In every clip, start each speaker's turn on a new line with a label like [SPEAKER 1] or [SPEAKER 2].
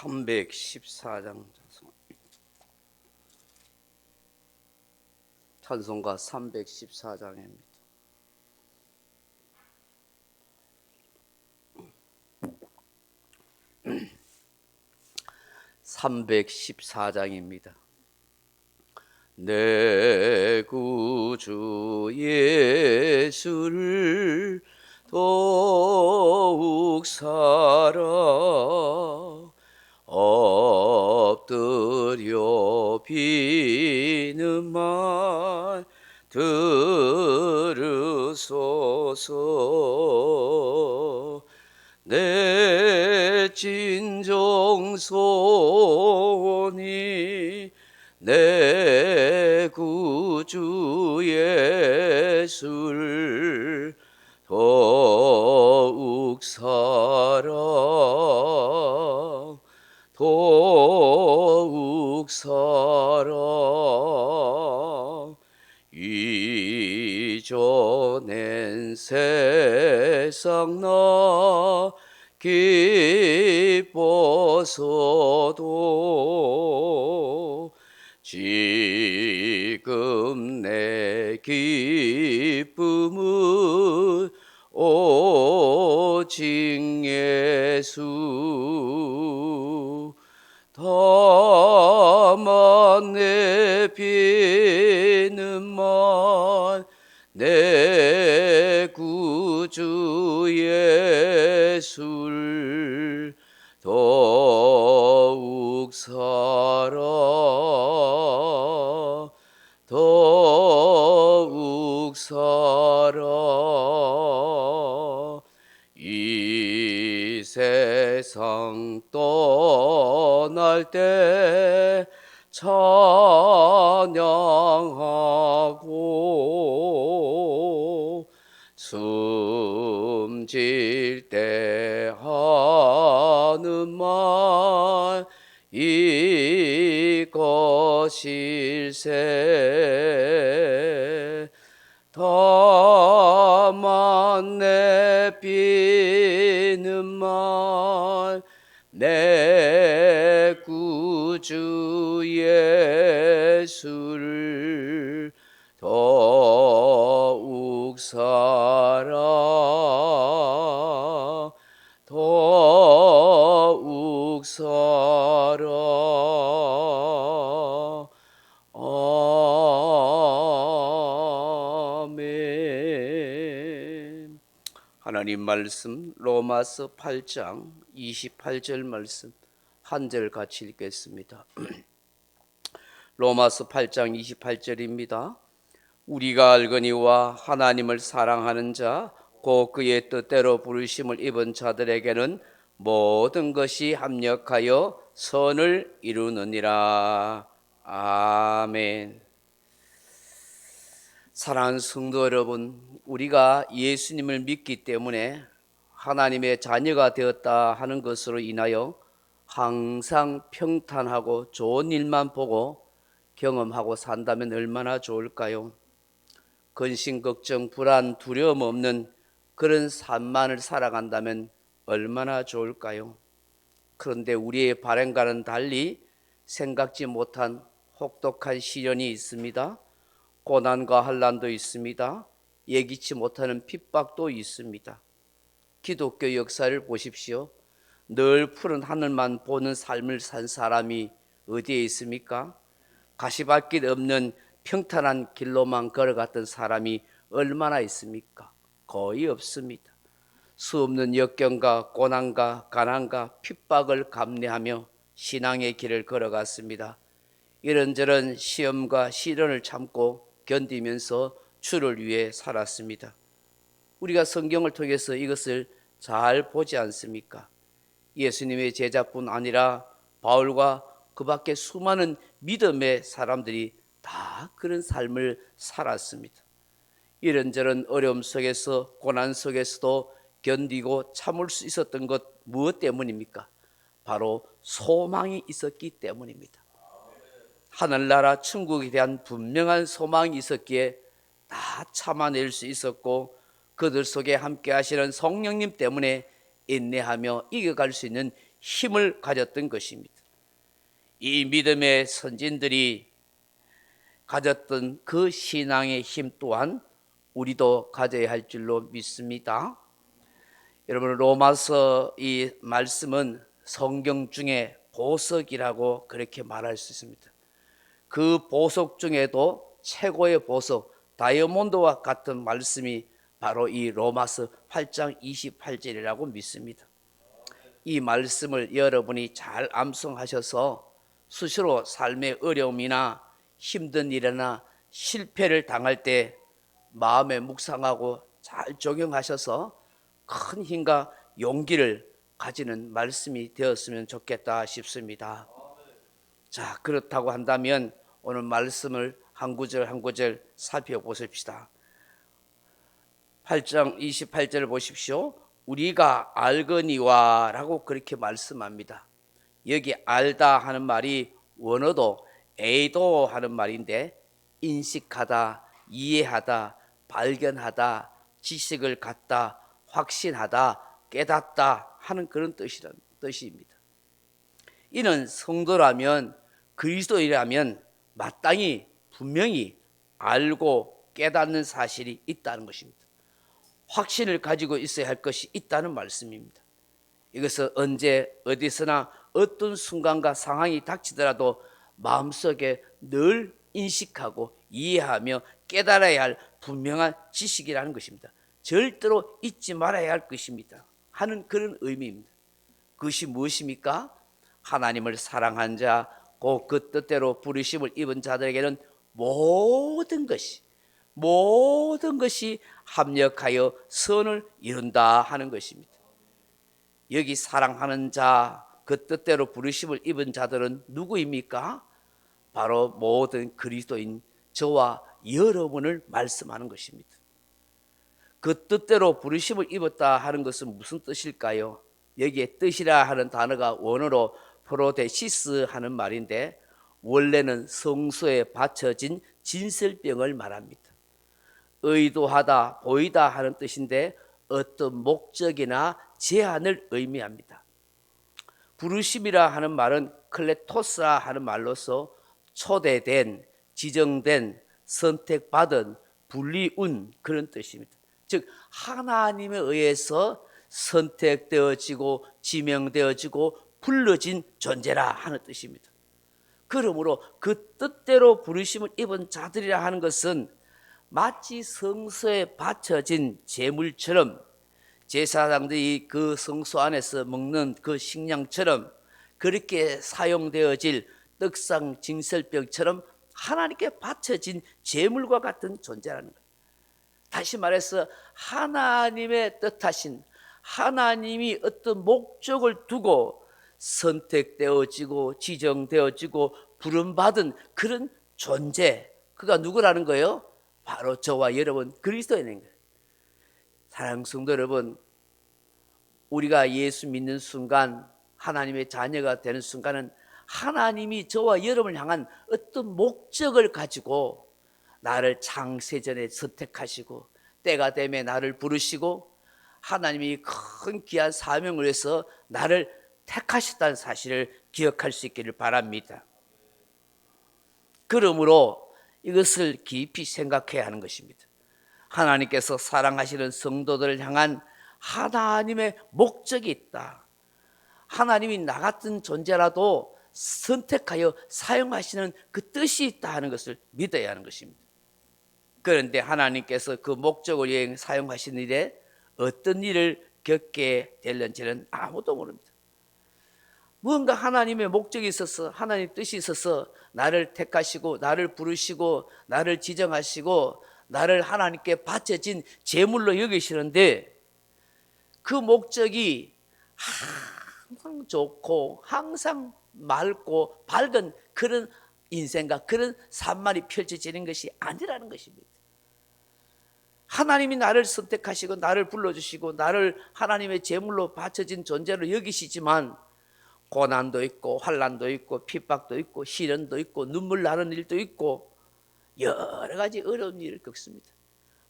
[SPEAKER 1] 314장 찬송가 314장입니다. (314장입니다) 내 구주 예수를 더욱 사랑 더욱 사랑 이전엔 세상 나 기뻐서도 지금 내 기쁨은 오직 예수 떠날 때 찬양하고 숨질 때 하는 말 이것일세 다만 내 비는 말내 구주 예수를 더욱 사랑 더욱 사랑 아멘. 하나님 말씀 로마서 8장 28절 말씀 한 절 같이 읽겠습니다. 로마서 8장 28절입니다. 우리가 알거니와 하나님을 사랑하는 자, 곧 그의 뜻대로 부르심을 입은 자들에게는 모든 것이 합력하여 선을 이루느니라. 아멘. 사랑하는 성도 여러분, 우리가 예수님을 믿기 때문에 하나님의 자녀가 되었다 하는 것으로 인하여 항상 평탄하고 좋은 일만 보고 경험하고 산다면 얼마나 좋을까요? 근심, 걱정, 불안, 두려움 없는 그런 삶만을 살아간다면 얼마나 좋을까요? 그런데 우리의 발행과는 달리 생각지 못한 혹독한 시련이 있습니다. 고난과 환란도 있습니다. 예기치 못하는 핍박도 있습니다. 기독교 역사를 보십시오. 늘 푸른 하늘만 보는 삶을 산 사람이 어디에 있습니까? 가시밭길 없는 평탄한 길로만 걸어갔던 사람이 얼마나 있습니까? 거의 없습니다. 수 없는 역경과 고난과 가난과 핍박을 감내하며 신앙의 길을 걸어갔습니다. 이런저런 시험과 시련을 참고 견디면서 주를 위해 살았습니다. 우리가 성경을 통해서 이것을 잘 보지 않습니까? 예수님의 제자뿐 아니라 바울과 그 밖에 수많은 믿음의 사람들이 다 그런 삶을 살았습니다. 이런저런 어려움 속에서 고난 속에서도 견디고 참을 수 있었던 것 무엇 때문입니까? 바로 소망이 있었기 때문입니다. 하늘나라 천국에 대한 분명한 소망이 있었기에 다 참아낼 수 있었고 그들 속에 함께 하시는 성령님 때문에 인내하며 이겨갈 수 있는 힘을 가졌던 것입니다. 이 믿음의 선진들이 가졌던 그 신앙의 힘 또한 우리도 가져야 할 줄로 믿습니다. 여러분 로마서 이 말씀은 성경 중에 보석이라고 그렇게 말할 수 있습니다. 그 보석 중에도 최고의 보석 다이아몬드와 같은 말씀이 바로 이 로마서 8장 28절이라고 믿습니다. 이 말씀을 여러분이 잘 암송하셔서 수시로 삶의 어려움이나 힘든 일이나 실패를 당할 때 마음에 묵상하고 잘 적용하셔서 큰 힘과 용기를 가지는 말씀이 되었으면 좋겠다 싶습니다. 자, 그렇다고 한다면 오늘 말씀을 한 구절 한 구절 살펴보십시다. 8장 28절을 보십시오. 우리가 알거니와라고 그렇게 말씀합니다. 여기 알다 하는 말이 원어도 에이도 하는 말인데 인식하다, 이해하다, 발견하다, 지식을 갖다, 확신하다, 깨닫다 하는 그런 뜻이란 뜻입니다. 이는 성도라면 그리스도이라면 마땅히 분명히 알고 깨닫는 사실이 있다는 것입니다. 확신을 가지고 있어야 할 것이 있다는 말씀입니다. 이것은 언제 어디서나 어떤 순간과 상황이 닥치더라도 마음속에 늘 인식하고 이해하며 깨달아야 할 분명한 지식이라는 것입니다. 절대로 잊지 말아야 할 것입니다. 하는 그런 의미입니다. 그것이 무엇입니까? 하나님을 사랑한 자, 곧그 뜻대로 부르심을 입은 자들에게는 모든 것이 모든 것이 합력하여 선을 이룬다 하는 것입니다. 여기 사랑하는 자, 그 뜻대로 부르심을 입은 자들은 누구입니까? 바로 모든 그리스도인 저와 여러분을 말씀하는 것입니다. 그 뜻대로 부르심을 입었다 하는 것은 무슨 뜻일까요? 여기에 뜻이라 하는 단어가 원어로 프로데시스 하는 말인데 원래는 성소에 바쳐진 진설병을 말합니다. 의도하다, 보이다 하는 뜻인데 어떤 목적이나 제한을 의미합니다. 부르심이라 하는 말은 클레토스라 하는 말로서 초대된, 지정된, 선택받은, 분리운 그런 뜻입니다. 즉 하나님에 의해서 선택되어지고 지명되어지고 불러진 존재라 하는 뜻입니다. 그러므로 그 뜻대로 부르심을 입은 자들이라 하는 것은 마치 성소에 바쳐진 제물처럼 제사장들이 그 성소 안에서 먹는 그 식량처럼 그렇게 사용되어질 떡상 진설병처럼 하나님께 바쳐진 제물과 같은 존재라는 거예요. 다시 말해서 하나님의 뜻하신 하나님이 어떤 목적을 두고 선택되어지고 지정되어지고 부름받은 그런 존재 그가 누구라는 거예요? 바로 저와 여러분 그리스도인인 거예요. 사랑 성도 여러분 우리가 예수 믿는 순간 하나님의 자녀가 되는 순간은 하나님이 저와 여러분을 향한 어떤 목적을 가지고 나를 창세전에 선택하시고 때가 되면 나를 부르시고 하나님이 큰 귀한 사명을 위해서 나를 택하셨다는 사실을 기억할 수 있기를 바랍니다. 그러므로 이것을 깊이 생각해야 하는 것입니다. 하나님께서 사랑하시는 성도들을 향한 하나님의 목적이 있다. 하나님이 나 같은 존재라도 선택하여 사용하시는 그 뜻이 있다 하는 것을 믿어야 하는 것입니다. 그런데 하나님께서 그 목적을 위해 사용하신 일에 어떤 일을 겪게 될는지는 아무도 모릅니다. 무언가 하나님의 목적이 있어서 하나님 뜻이 있어서 나를 택하시고 나를 부르시고 나를 지정하시고 나를 하나님께 바쳐진 제물로 여기시는데 그 목적이 항상 좋고 항상 맑고 밝은 그런 인생과 그런 산말이 펼쳐지는 것이 아니라는 것입니다. 하나님이 나를 선택하시고 나를 불러주시고 나를 하나님의 제물로 바쳐진 존재로 여기시지만 고난도 있고 환란도 있고 핍박도 있고 시련도 있고 눈물 나는 일도 있고 여러 가지 어려운 일을 겪습니다.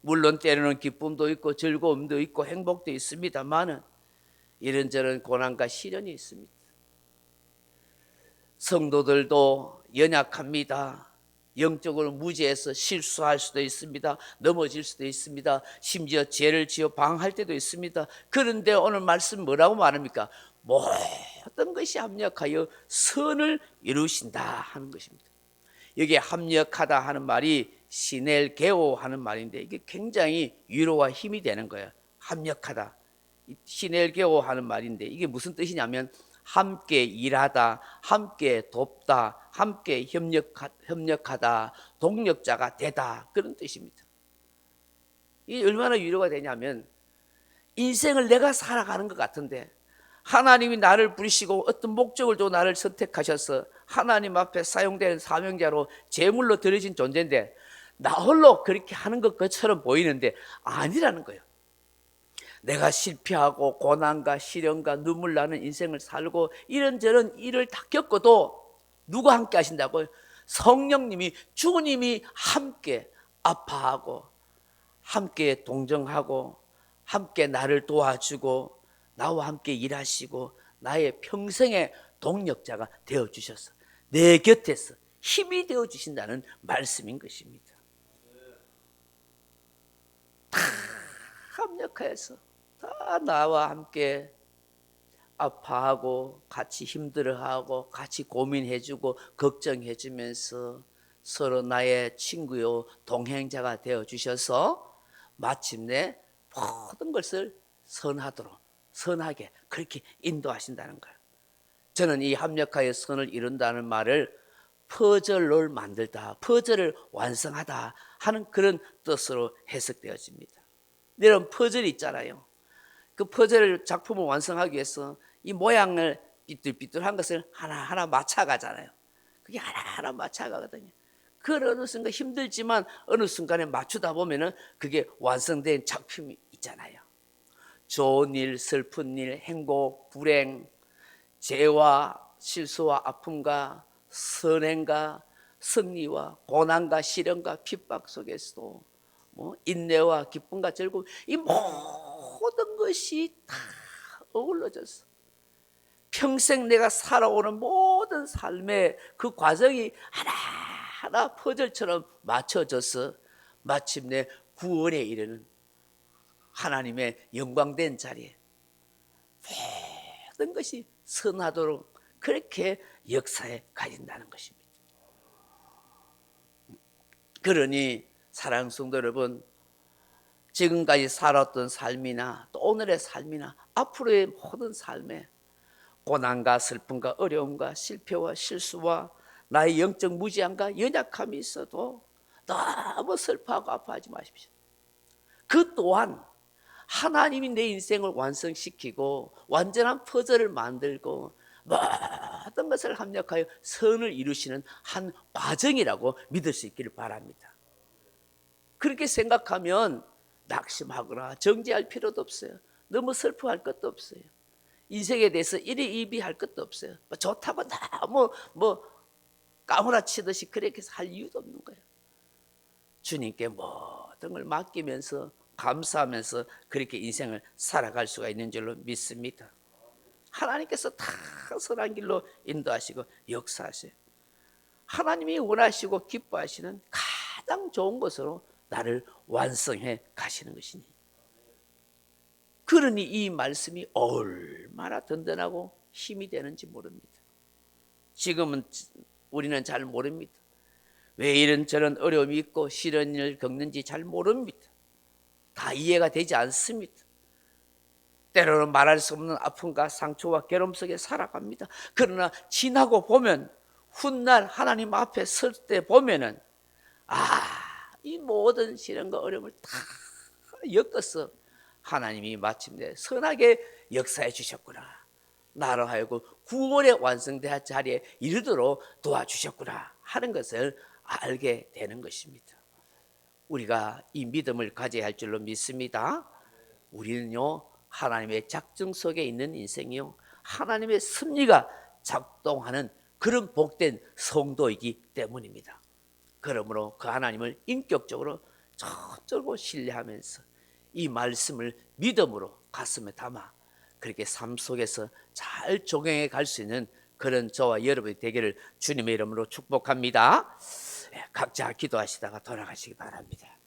[SPEAKER 1] 물론 때로는 기쁨도 있고 즐거움도 있고 행복도 있습니다만은 이런저런 고난과 시련이 있습니다. 성도들도 연약합니다. 영적으로 무지해서 실수할 수도 있습니다. 넘어질 수도 있습니다. 심지어 죄를 지어 방할 때도 있습니다. 그런데 오늘 말씀 뭐라고 말합니까? 모든 것이 합력하여 선을 이루신다 하는 것입니다. 여기에 합력하다 하는 말이 시넬게오 하는 말인데 이게 굉장히 위로와 힘이 되는 거예요. 합력하다. 이 시넬게오 하는 말인데 이게 무슨 뜻이냐면 함께 일하다, 함께 돕다, 함께 협력하, 협력하다, 동력자가 되다 그런 뜻입니다. 이 얼마나 위로가 되냐면 인생을 내가 살아가는 것 같은데 하나님이 나를 부르시고 어떤 목적을 두고 나를 선택하셔서 하나님 앞에 사용되는 사명자로 제물로 드려진 존재인데 나 홀로 그렇게 하는 것처럼 보이는데 아니라는 거예요. 내가 실패하고 고난과 시련과 눈물 나는 인생을 살고 이런저런 일을 다 겪어도 누가 함께 하신다고요? 성령님이 주님이 함께 아파하고 함께 동정하고 함께 나를 도와주고 나와 함께 일하시고 나의 평생의 동력자가 되어 주셔서 내 곁에서 힘이 되어 주신다는 말씀인 것입니다. 다 합력하여서 다 나와 함께 아파하고 같이 힘들어하고 같이 고민해주고 걱정해주면서 서로 나의 친구요 동행자가 되어 주셔서 마침내 모든 것을 선하도록 선하게 그렇게 인도하신다는 거예요. 저는 이 합력하여 선을 이룬다는 말을 퍼즐을 만들다, 퍼즐을 완성하다 하는 그런 뜻으로 해석되어집니다. 이런 퍼즐이 있잖아요. 그 퍼즐 작품을 완성하기 위해서 이 모양을 삐뚤삐뚤한 것을 하나하나 맞춰가잖아요. 그게 하나하나 맞춰가거든요. 그 어느 순간 힘들지만 어느 순간에 맞추다 보면은 그게 완성된 작품이 있잖아요. 좋은 일, 슬픈 일, 행복, 불행, 죄와 실수와 아픔과 선행과 승리와 고난과 시련과 핍박 속에서도 뭐 인내와 기쁨과 즐거움 이 모든 것이 다 어우러져서 평생 내가 살아오는 모든 삶의 그 과정이 하나하나 퍼즐처럼 맞춰져서 마침내 구원에 이르는 하나님의 영광된 자리에 모든 것이 선하도록 그렇게 역사에 가진다는 것입니다. 그러니 사랑 성도 여러분, 지금까지 살았던 삶이나 또 오늘의 삶이나 앞으로의 모든 삶에 고난과 슬픔과 어려움과 실패와 실수와 나의 영적 무지함과 연약함이 있어도 너무 슬퍼하고 아파하지 마십시오. 그 또한 하나님이 내 인생을 완성시키고 완전한 퍼즐을 만들고 모든 것을 합력하여 선을 이루시는 한 과정이라고 믿을 수 있기를 바랍니다. 그렇게 생각하면 낙심하거나 정지할 필요도 없어요. 너무 슬퍼할 것도 없어요. 인생에 대해서 이리 이비할 것도 없어요. 뭐 좋다고 너무 뭐 까무라치듯이 그렇게 살 이유도 없는 거예요. 주님께 모든 걸 맡기면서 감사하면서 그렇게 인생을 살아갈 수가 있는 줄로 믿습니다. 하나님께서 다 선한 길로 인도하시고 역사하세요. 하나님이 원하시고 기뻐하시는 가장 좋은 것으로 나를 완성해 가시는 것이니. 그러니 이 말씀이 얼마나 든든하고 힘이 되는지 모릅니다. 지금은 우리는 잘 모릅니다. 왜 이런 저런 어려움이 있고 시련을 겪는지 잘 모릅니다. 다 이해가 되지 않습니다. 때로는 말할 수 없는 아픔과 상처와 괴로움 속에 살아갑니다. 그러나 지나고 보면 훗날 하나님 앞에 설 때 보면은 아, 이 모든 시련과 어려움을 다 엮어서 하나님이 마침내 선하게 역사해 주셨구나. 나로 하여금 구원의 완성된 자리에 이르도록 도와주셨구나 하는 것을 알게 되는 것입니다. 우리가 이 믿음을 가져야 할 줄로 믿습니다. 우리는요, 하나님의 작정 속에 있는 인생이요. 하나님의 섭리가 작동하는 그런 복된 성도이기 때문입니다. 그러므로 그 하나님을 인격적으로 철저고 신뢰하면서 이 말씀을 믿음으로 가슴에 담아 그렇게 삶 속에서 잘 적용해 갈 수 있는 그런 저와 여러분이 되기를 주님의 이름으로 축복합니다. 예, 각자 기도하시다가 돌아가시기 바랍니다.